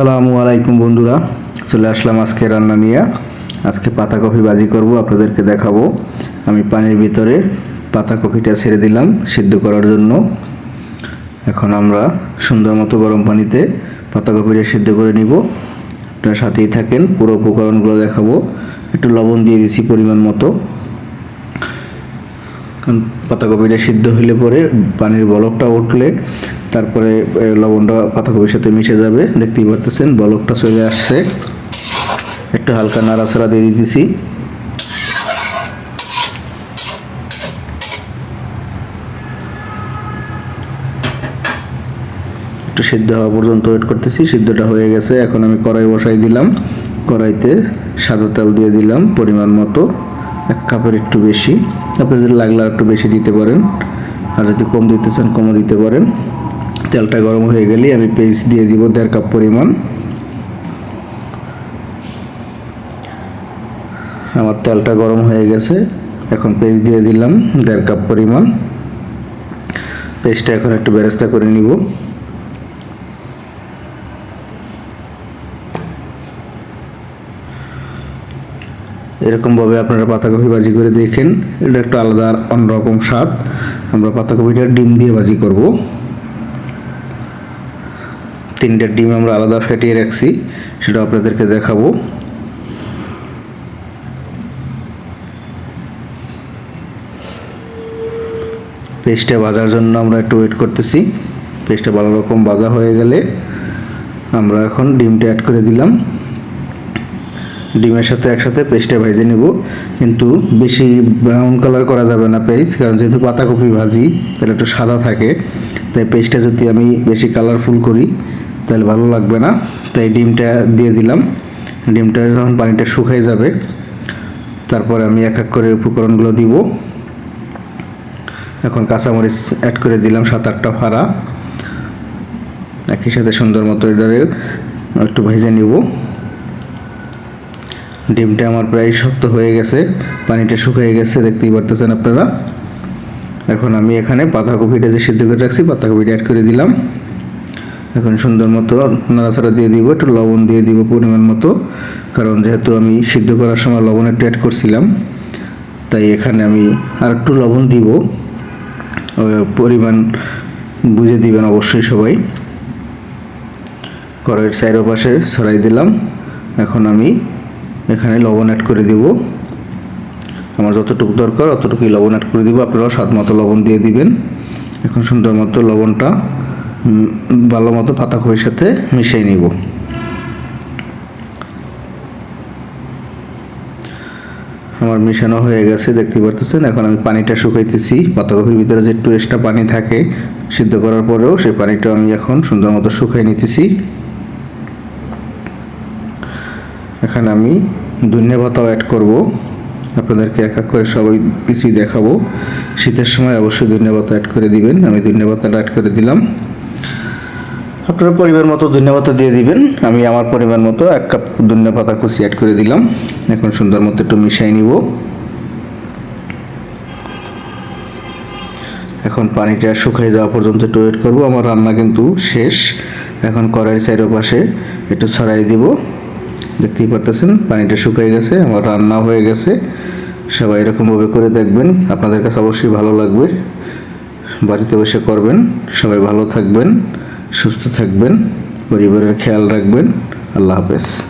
আসসালামু আলাইকুম বন্ধুরা, চলে আসলাম আজকে রান্না নিয়ে। আজকে পাতাকপি বাজি করব, আপনাদেরকে দেখাবো। আমি পানির ভিতরে পাতাকপিটা ছেড়ে দিলাম সিদ্ধ করার জন্য। এখন আমরা সুন্দর মতো গরম পানিতে পাতাকপিটা সিদ্ধ করে নিব। আপনারা সাথেই থাকেন, পুরো উপকরণগুলো দেখাবো। একটু লবণ দিয়ে দিছি পরিমাণ মতো। কারণ পাতাকপিটা সিদ্ধ হলে পরে পানির বলকটা উঠলে তারপরে লবণটা পাতাকপির সাথে মিশে যাবে। দেখতেই পারতেছেন, বলকটা চলে আসছে। একটু হালকা নাড়াচাড়া দিয়ে দিতেছি। একটু সিদ্ধ হওয়া পর্যন্ত ওয়েট করতেছি। সিদ্ধটা হয়ে গেছে। এখন আমি কড়াই বসাই দিলাম। কড়াইতে সাদা তেল দিয়ে দিলাম পরিমাণ মতো। এক কাপের একটু বেশি। আপনাদের লাগলে আর একটু বেশি দিতে পারেন। আর যদি কম দিতে চান, কমও দিতে পারেন। তেলটা গরম হয়ে গেলে আমি পেস্ট দিয়ে দিব দেড় কাপ পরিমাণ। আমার তেলটা গরম হয়ে গেছে, এখন পেস্ট দিয়ে দিলাম দেড় কাপ পরিমাণ। পেস্টটা এখন একটু বেরেস্তা করে নিব। এরকমভাবে আপনারা পাতাকপি ভাজি করে দেখেন, এটা একটু আলাদা অন্যরকম স্বাদ। আমরা পাতাকপিটা ডিম দিয়ে ভাজি করব। তিনটা ডিম আমরা আলাদা ফেটিয়ে রাখছি, সেটা আপনাদেরকে দেখাবো। পেস্টটা ভাজার জন্য আমরা একটু ওয়েট করতেছি। পেস্টটা ভালো রকম ভাজা হয়ে গেলে আমরা এখন ডিমটা অ্যাড করে দিলাম। ডিমের সাথে একসাথে পেস্টটা ভেজে নেব। কিন্তু বেশি ব্রাউন কালার করা যাবে না পেস্ট, কারণ যেহেতু পাতাকপি ভাজি, তাহলে একটু সাদা থাকে। তাই পেস্টটা যদি আমি বেশি কালারফুল করি তাহলে ভালো লাগবে না। তাই ডিমটা দিয়ে দিলাম। ডিমটা যখন পানিটা শুকাই যাবে, তারপরে আমি এক এক করে উপকরণগুলো দিব। এখন কাঁচামরিচ অ্যাড করে দিলাম সাত আটটা ফাড়া একই সাথে সুন্দর মতো এটারে একটু ভেজে নিব। ডিমটা আমার প্রায় শক্ত হয়ে গেছে, পানিটা শুকিয়ে গেছে, দেখতেই পারতেছেন আপনারা। এখন আমি এখানে পাতাকপিটা যে সিদ্ধ করে রাখছি পাতাকপিটা অ্যাড করে দিলাম। এখন সুন্দর মতো নাড়াচাড়া দিয়ে দিব, একটু লবণ দিয়ে দিব পরিমাণ মতো। কারণ যেহেতু আমি সিদ্ধ করার সময় লবণ একটু অ্যাড করছিলাম, তাই এখানে আমি আর একটু লবণ দিব। পরিমাণ বুঝে দিবেন অবশ্যই সবাই। কড়াইয়ের চাইরো পাশে ছড়াই দিলাম। এখন আমি এখানে লবণ অ্যাড করে দিব। আমার যতটুকু দরকার অতটুকুই লবণ অ্যাড করে দিব। আপনারাও স্বাদ মতো লবণ দিয়ে দিবেন। এখন সুন্দর মতো লবণটা ভালো মতো পাতাকপির সাথে মিশিয়ে নিব। আমার মিশানো হয়ে গেছে, দেখতে পারতেছেন? এখন আমি পানিটা শুকাইতেছি। পাতাকপির ভিতরে যে একটু এক্সট্রা পানি থাকে, সিদ্ধ করার পরেও সেই পানিটা আমি এখন সুন্দর মতো শুকাই নিতেছি। এখন আমি ধনে পাতাও অ্যাড করব। আপনাদেরকে এক এক করে সবাই কিছুই দেখাবো। শীতের সময় অবশ্যই ধনে পাতা অ্যাড করে দিবেন। আমি ধনে পাতাটা অ্যাড করে দিলাম। আপনার পরিবার মতো ধনে পাতা দিয়ে দিবেন। আমি আমার পরিমাণ মতো এক কাপ ধনে পাতা কুচি অ্যাড করে দিলাম। এখন সুন্দর মতো একটু মিশিয়ে নিব। এখন পানিটা শুকিয়ে যাওয়া পর্যন্ত একটু ওয়েট করব। আমার রান্না কিন্তু শেষ। এখন কড়াইয়ের চারপাশে একটু ছড়াই দিব। দেখতেই পারতেছেন, পানিটা শুকিয়ে গেছে, আমার রান্না হয়ে গেছে। সবাই এরকমভাবে করে দেখবেন। আপনাদের কাছে অবশ্যই ভালো লাগবে। বাড়িতে বসে করবেন। সবাই ভালো থাকবেন। সুস্থ থাকবেন পরিবারের খেয়াল রাখবেন। আল্লাহ হাফেজ।